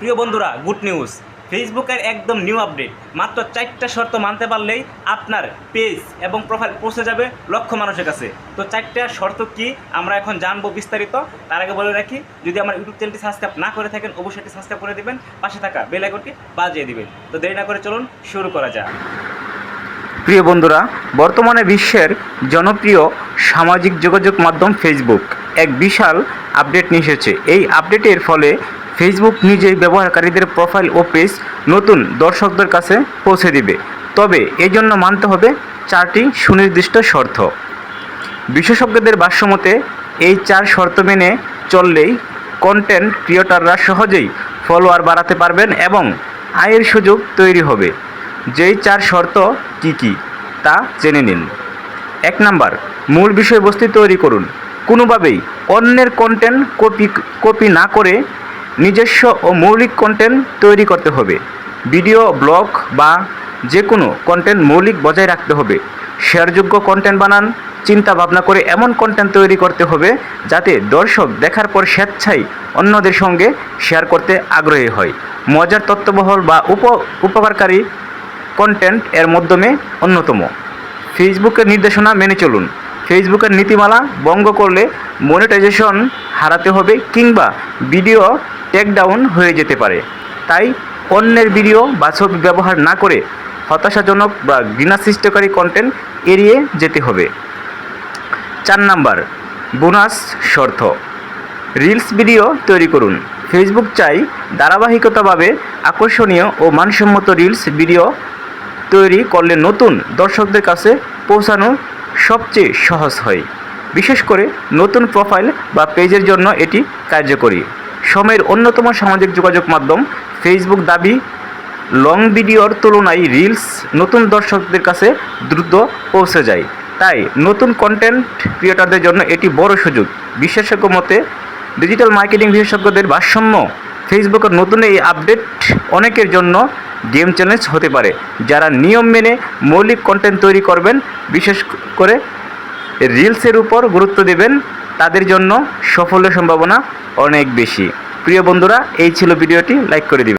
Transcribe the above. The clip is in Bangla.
প্রিয় বন্ধুরা, গুড নিউজ। ফেসবুকের একদম নিউ আপডেট মাত্র চারটা শর্ত মানতে পারলেই আপনার পেজ এবং প্রোফাইল পৌঁছে যাবে লক্ষ মানুষের কাছে। তো চারটা শর্ত কি আমরা এখন জানব বিস্তারিত, তার আগে বলে রাখি, যদি আমার ইউটিউব চ্যানেলটি সাবস্ক্রাইব না করে থাকেন, অবশ্যই এটি সাবস্ক্রাইব করে দিবেন, পাশে থাকা বেল আইকনটি বাজিয়ে দিবেন। তো দেরি না করে চলুন শুরু করা যাক। প্রিয় বন্ধুরা, বর্তমানে বিশ্বের জনপ্রিয় সামাজিক যোগাযোগ মাধ্যম ফেসবুক এক বিশাল আপডেট নিয়ে এসেছে। এই আপডেটের ফলে ফেসবুক নিজেই ব্যবহারকারীদের প্রোফাইল ও পেজ নতুন দর্শকদের কাছে পৌঁছে দিবে। তবে এই জন্য মানতে হবে চারটি সুনির্দিষ্ট শর্ত। বিশেষজ্ঞদের ভাষ্যমতে এই চার শর্ত মেনে চললেই কন্টেন্ট ক্রিয়েটাররা সহজেই ফলোয়ার বাড়াতে পারবেন এবং আয়ের সুযোগ তৈরি হবে। যেই চার শর্ত কি কি, তা জেনে নিন। এক নাম্বার, মূল বিষয়বস্তু তৈরি করুন। কোনোভাবেই অন্যের কন্টেন্ট কপি কপি না করে নিজস্ব ও মৌলিক কন্টেন্ট তৈরি করতে হবে। ভিডিও ব্লগ বা যে কোনো কন্টেন্ট মৌলিক বজায় রাখতে হবে। শেয়ারযোগ্য কন্টেন্ট বানান চিন্তা ভাবনা করে এমন কন্টেন্ট তৈরি করতে হবে যাতে দর্শক দেখার পর স্বেচ্ছায় অন্যদের সঙ্গে শেয়ার করতে আগ্রহী হয়। মজার তত্ত্ববহল বা উপ, উপকারকারী কন্টেন্ট এর মাধ্যমে অন্যতম। ফেসবুকের নির্দেশনা মেনে চলুন। ফেসবুকের নীতিমালা ভঙ্গ করলে মনিটাইজেশন হারাতে হবে কিংবা ভিডিও টেকডাউন হয়ে যেতে পারে। তাই অন্যের ভিডিও বা ছবি ব্যবহার না করে হতাশাজনক বা ঘৃণা সৃষ্টিকারী কন্টেন্ট এড়িয়ে যেতে হবে। চার নাম্বার বোনাস শর্ত। রিলস ভিডিও তৈরি করুন। ফেসবুক চাই ধারাবাহিকতাভাবে আকর্ষণীয় ও মানসম্মত রিলস ভিডিও তৈরি করলে নতুন দর্শকদের কাছে পৌঁছানো সবচেয়ে সহজ হয়। বিশেষ করে নতুন প্রোফাইল বা পেজের জন্য এটি কার্যকরী। সময়ের অন্যতম সামাজিক যোগাযোগ মাধ্যম ফেসবুক দাবি লং ভিডিওর তুলনায় রিলস নতুন দর্শকদের কাছে দ্রুত পৌঁছে যায়। তাই নতুন কন্টেন্ট ক্রিয়েটারদের জন্য এটি বড় সুযোগ। বিশেষজ্ঞ মতে ডিজিটাল মার্কেটিং বিশেষজ্ঞদের ভারসাম্য ফেসবুকের নতুন এই আপডেট অনেকের জন্য গেম চ্যালেঞ্জ হতে পারে। যারা নিয়ম মেনে মৌলিক কন্টেন্ট তৈরি করবেন, বিশেষ করে রিলসের উপর গুরুত্ব দেবেন, তাদের জন্য সফলের সম্ভাবনা অনেক বেশি। প্রিয় বন্ধুরা এই ছিল ভিডিওটি। লাইক করে দিবেন।